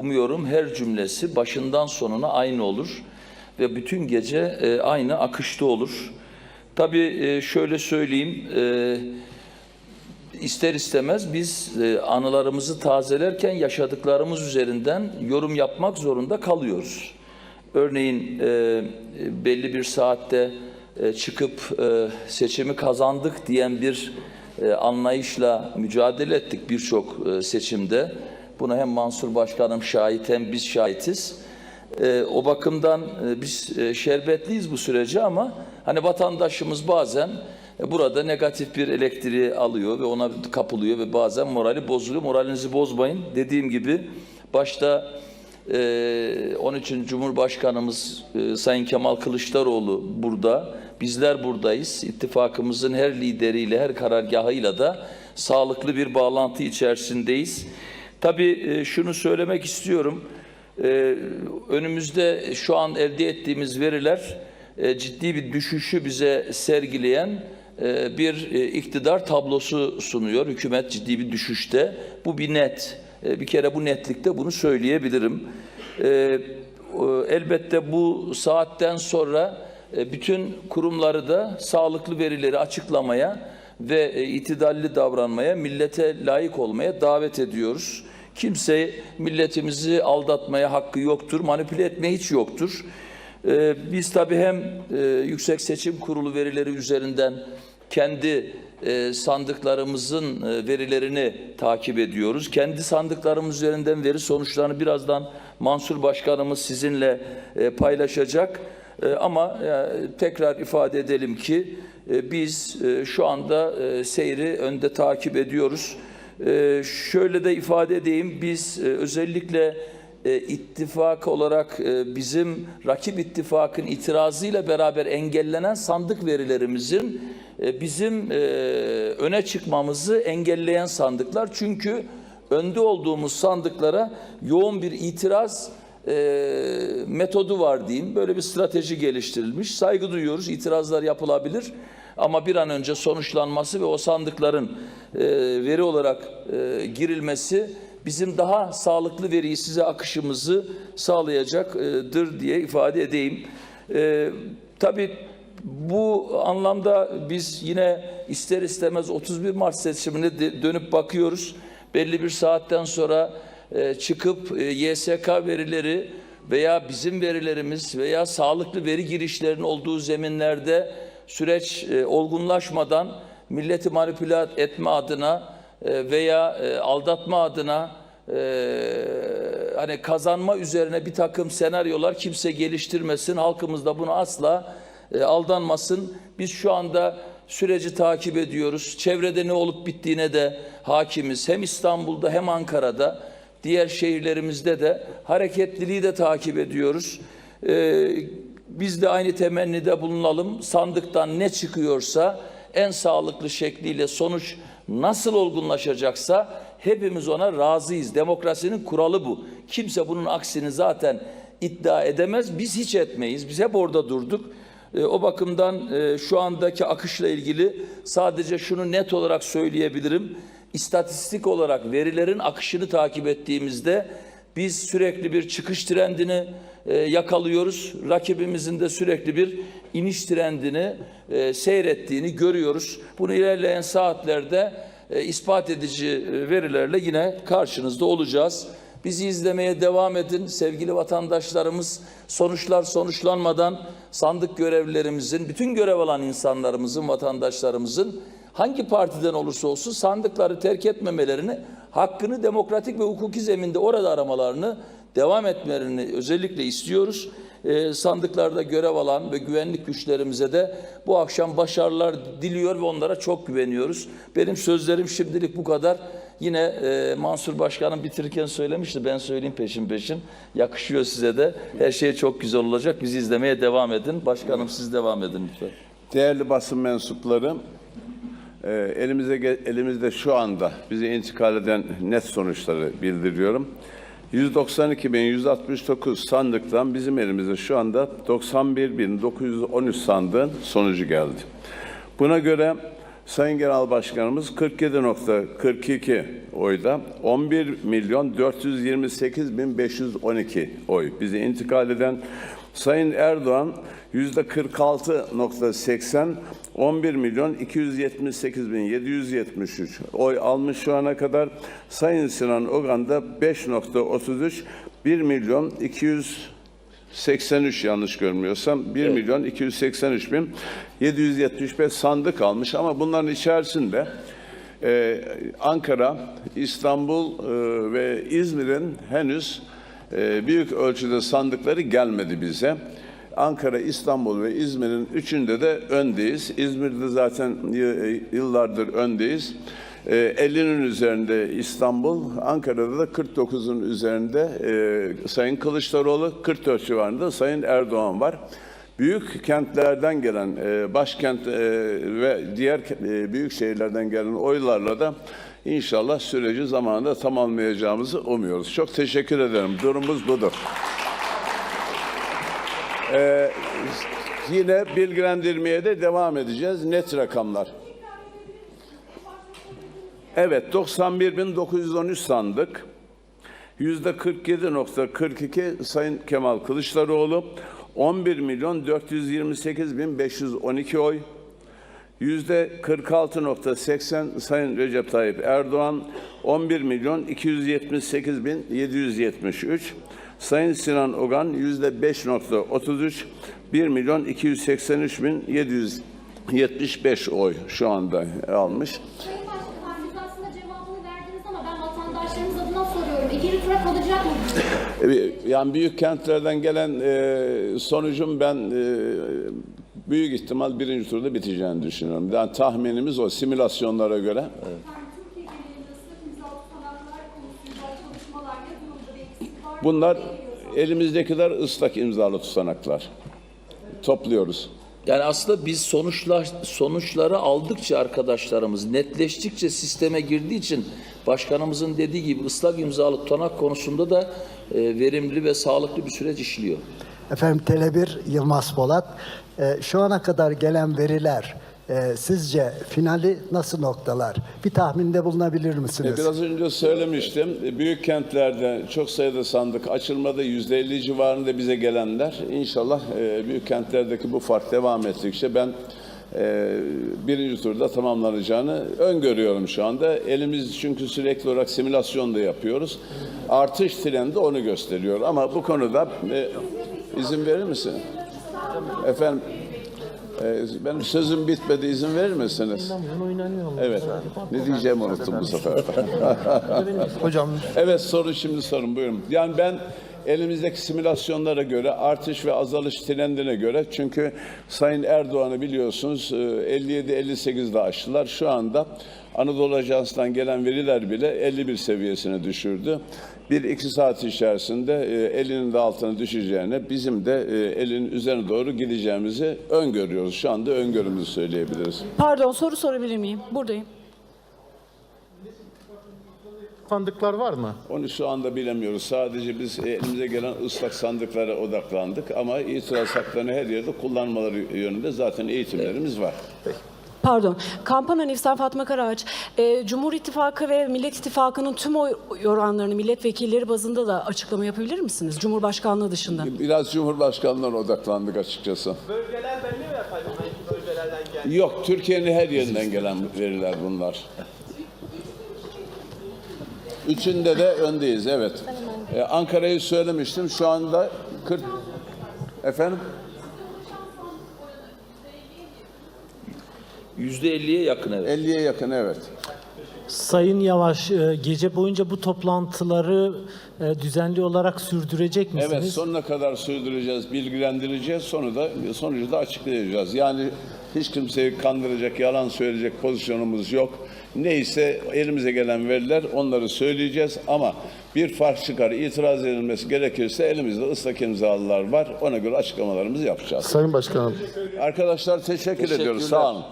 Umuyorum her cümlesi başından sonuna aynı olur ve bütün gece e, aynı akışta olur. Tabii e, şöyle söyleyeyim, e, ister istemez biz anılarımızı tazelerken yaşadıklarımız üzerinden yorum yapmak zorunda kalıyoruz. Örneğin belli bir saatte çıkıp seçimi kazandık diyen bir anlayışla mücadele ettik birçok seçimde. Buna hem Mansur Başkanım şahit hem biz şahitiz. E, o bakımdan e, biz e, şerbetliyiz bu sürece ama hani vatandaşımız bazen e, burada negatif bir elektriği alıyor ve ona kapılıyor ve bazen morali bozuluyor. Moralinizi bozmayın. Dediğim gibi başta ee, onun için Cumhurbaşkanımız e, Sayın Kemal Kılıçdaroğlu burada. Bizler buradayız. İttifakımızın her lideriyle, her karargahıyla da sağlıklı bir bağlantı içerisindeyiz. Tabii e, şunu söylemek istiyorum. Ee, önümüzde şu an elde ettiğimiz veriler e, ciddi bir düşüşü bize sergileyen e, bir e, iktidar tablosu sunuyor. Hükümet ciddi bir düşüşte. Bu bir net. E, Bir kere bu netlikte bunu söyleyebilirim. E, Elbette bu saatten sonra e, bütün kurumları da sağlıklı verileri açıklamaya ve e, itidalli davranmaya, millete layık olmaya davet ediyoruz. Kimse milletimizi aldatmaya hakkı yoktur, manipüle etmeye hiç yoktur. E, Biz tabii hem e, Yüksek Seçim Kurulu verileri üzerinden kendi sandıklarımızın verilerini takip ediyoruz. Kendi sandıklarımız üzerinden veri sonuçlarını birazdan Mansur Başkanımız sizinle paylaşacak. E, ama e, tekrar ifade edelim ki e, biz şu anda seyri önde takip ediyoruz. Şöyle de ifade edeyim, biz özellikle ittifak olarak bizim rakip ittifakın itirazıyla beraber engellenen sandık verilerimizin bizim öne çıkmamızı engelleyen sandıklar. Çünkü önde olduğumuz sandıklara yoğun bir itiraz e, metodu var diyeyim. Böyle bir strateji geliştirilmiş. Saygı duyuyoruz. İtirazlar yapılabilir. Ama bir an önce sonuçlanması ve o sandıkların e, veri olarak e, girilmesi bizim daha sağlıklı veriyi size akışımızı sağlayacaktır diye ifade edeyim. E, tabii bu anlamda biz yine ister istemez 31 Mart seçimine dönüp bakıyoruz. Belli bir saatten sonra e, çıkıp e, YSK verileri veya bizim verilerimiz veya sağlıklı veri girişlerinin olduğu zeminlerde süreç e, olgunlaşmadan milleti manipüle etme adına veya aldatma adına hani kazanma üzerine bir takım senaryolar kimse geliştirmesin. Halkımız da bunu asla aldanmasın. Biz şu anda süreci takip ediyoruz. Çevrede ne olup bittiğine de hakimiz. Hem İstanbul'da hem Ankara'da, diğer şehirlerimizde de hareketliliği de takip ediyoruz. E, biz de aynı temennide bulunalım. Sandıktan ne çıkıyorsa en sağlıklı şekliyle sonuç nasıl olgunlaşacaksa hepimiz ona razıyız. Demokrasinin kuralı bu. Kimse bunun aksini zaten iddia edemez. Biz hiç etmeyiz. Biz hep orada durduk. E, o bakımdan e, şu andaki akışla ilgili sadece şunu net olarak söyleyebilirim. İstatistik olarak verilerin akışını takip ettiğimizde biz sürekli bir çıkış trendini e, yakalıyoruz. Rakibimizin de sürekli bir iniş trendini e, seyrettiğini görüyoruz. Bunu ilerleyen saatlerde e, ispat edici e, verilerle yine karşınızda olacağız. Bizi izlemeye devam edin sevgili vatandaşlarımız. Sonuçlar sonuçlanmadan sandık görevlilerimizin, bütün görev alan insanlarımızın, vatandaşlarımızın hangi partiden olursa olsun sandıkları terk etmemelerini, hakkını demokratik ve hukuki zeminde orada aramalarını devam etmelerini özellikle istiyoruz. Ee, sandıklarda görev alan ve güvenlik güçlerimize de bu akşam başarılar diliyor ve onlara çok güveniyoruz. Benim sözlerim şimdilik bu kadar. Yine e, Mansur Başkanım bitirirken söylemişti. Ben söyleyeyim peşin peşin. Yakışıyor size de. Her şey çok güzel olacak. Bizi izlemeye devam edin. Başkanım siz devam edin lütfen. Değerli basın mensupları, e, elimize elimizde şu anda bize intikal eden net sonuçları bildiriyorum. 192.169 sandıktan bizim elimize şu anda 91.913 sandığın sonucu geldi. Buna göre Sayın Genel Başkanımız 47.42 oyda 11 milyon 428 bin 512 oy bize intikal eden Sayın Erdoğan yüzde 46.80 11 milyon 278 bin 773 oy almış şu ana kadar. Sayın Sinan Ogan da 5.33 1 milyon 200 83 yanlış görmüyorsam 1 milyon 283 bin 775 sandık almış ama bunların içerisinde e, Ankara, İstanbul e, ve İzmir'in henüz büyük ölçüde sandıkları gelmedi bize. Ankara, İstanbul ve İzmir'in üçünde de öndeyiz. İzmir'de zaten y- yıllardır öndeyiz. Ee, 50'nin üzerinde İstanbul, Ankara'da da 49'un üzerinde e, Sayın Kılıçdaroğlu, 44 civarında Sayın Erdoğan var. Büyük kentlerden gelen, e, başkent e, ve diğer e, büyük şehirlerden gelen oylarla da inşallah süreci zamanında tamamlayacağımızı umuyoruz. Çok teşekkür ederim. Durumumuz budur. Ee, yine bilgilendirmeye de devam edeceğiz. Net rakamlar. Evet 91.913 sandık. Yüzde 47.42 Sayın Kemal Kılıçdaroğlu. 11 milyon 428 bin 512 oy. Yüzde 46.80 Sayın Recep Tayyip Erdoğan 11 milyon 278 bin 773. Sayın Sinan Ogan yüzde 5.33 1 milyon 283 bin 775 oy şu anda almış. Sayın Başbakan siz aslında cevabını verdiniz ama ben vatandaşlarımız adına soruyorum. İkinci tura kalacak mı? E, Yani büyük kentlerden gelen e, sonucun ben e, büyük ihtimal birinci turda biteceğini düşünüyorum. Yani tahminimiz o simülasyonlara göre. Efendim Türkiye genelinde ıslak imzalı tutanaklar konusunda çalışmalar ne durumda ve eksik var mı? Bunlar elimizdekiler ıslak imzalı tutanaklar. Topluyoruz. Yani aslında biz sonuçlar sonuçları aldıkça arkadaşlarımız netleştikçe sisteme girdiği için başkanımızın dediği gibi ıslak imzalı tutanak konusunda da e, verimli ve sağlıklı bir süreç işliyor. Efendim Tele1 Yılmaz Polat. Ee, şu ana kadar gelen veriler e, sizce finali nasıl noktalar? Bir tahminde bulunabilir misiniz? Biraz önce söylemiştim. Büyük kentlerde çok sayıda sandık açılmadı. Yüzde elli civarında bize gelenler. İnşallah e, büyük kentlerdeki bu fark devam ettikçe ben e, birinci turda tamamlanacağını öngörüyorum şu anda. Elimiz çünkü sürekli olarak simülasyon da yapıyoruz. Artış trendi onu gösteriyor. Ama bu konuda e, izin verir misin? Efendim e, benim sözüm bitmedi. izin verir misiniz? Evet. Ne diyeceğimi unuttum bu sefer. Hocam Evet soru şimdi sorun buyurun. Yani ben elimizdeki simülasyonlara göre artış ve azalış trendine göre çünkü Sayın Erdoğan'ı biliyorsunuz e, 57-58'de aştılar. Şu anda Anadolu Ajansı'ndan gelen veriler bile 51 seviyesine düşürdü. Bir iki saat içerisinde e, 50'nin de altına düşeceğine bizim de e, 50'nin üzerine doğru gideceğimizi öngörüyoruz. Şu anda öngörümüzü söyleyebiliriz. Pardon soru sorabilir miyim? Buradayım. Sandıklar var mı? Onu şu anda bilemiyoruz. Sadece biz e, elimize gelen ıslak sandıklara odaklandık ama itiraz haklarını her yerde kullanmaları yönünde zaten eğitimlerimiz var. Pardon. Kampanya Nifsan Fatma Karaağaç. e, Cumhur İttifakı ve Millet İttifakı'nın tüm oy oranlarını milletvekilleri bazında da açıklama yapabilir misiniz? Cumhurbaşkanlığı dışında. Biraz Cumhurbaşkanlığına odaklandık açıkçası. Bölgeler belli mi efendim? Hangi bölgelerden geldi? Yok, Türkiye'nin her yerinden gelen veriler bunlar. Üçünde de öndeyiz, evet. Ee, Ankara'yı söylemiştim. Şu anda 40... Efendim? Yüzde elliye yakın evet. 50'ye yakın, evet. Sayın Yavaş, e, gece boyunca bu toplantıları e, düzenli olarak sürdürecek misiniz? Evet, sonuna kadar sürdüreceğiz, bilgilendireceğiz, sonu da, sonucu da açıklayacağız. Yani hiç kimseyi kandıracak, yalan söyleyecek pozisyonumuz yok. Neyse elimize gelen veriler onları söyleyeceğiz ama bir fark çıkar, itiraz edilmesi gerekirse elimizde ıslak imzalılar var. Ona göre açıklamalarımızı yapacağız. Sayın Başkanım, Arkadaşlar teşekkür ediyoruz. Sağ olun.